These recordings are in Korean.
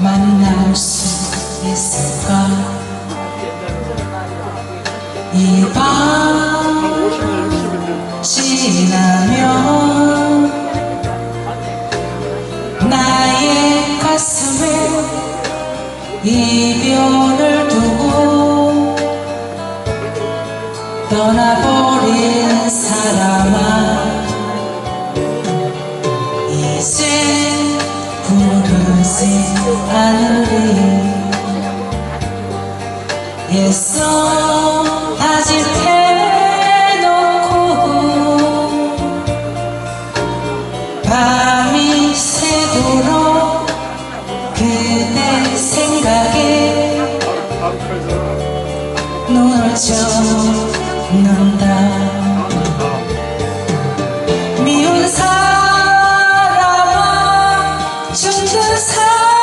만날 수 있을까 이밤 50년 60년 전 지나면 나의 가슴에 이별을 떠나버린 사람아 이제 부르지 않으리 애써 아직 해놓고 밤이 새도록 그대 생각에 눈을 쫓 사람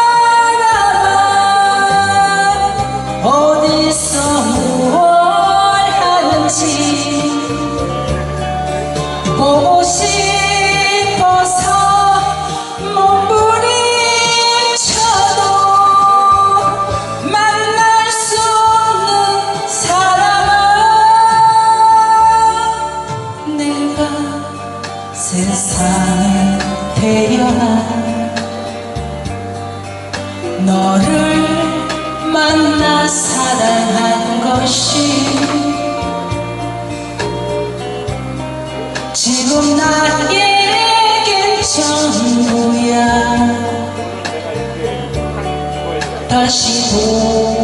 것이 지금 나에겐 전부야. 다시 돌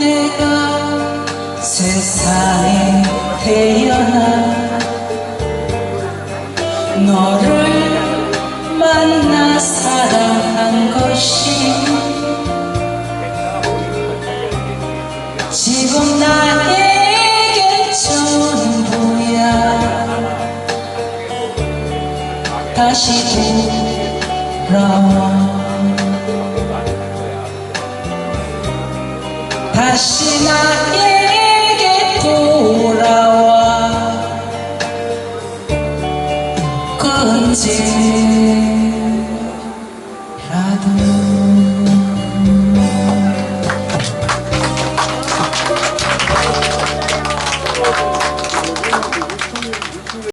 내가 세상에 태어나 너를 만나 사랑한 것이 지금 나에게 전부야. 다시 돌아와 다시 나에게 돌아와. 그 언제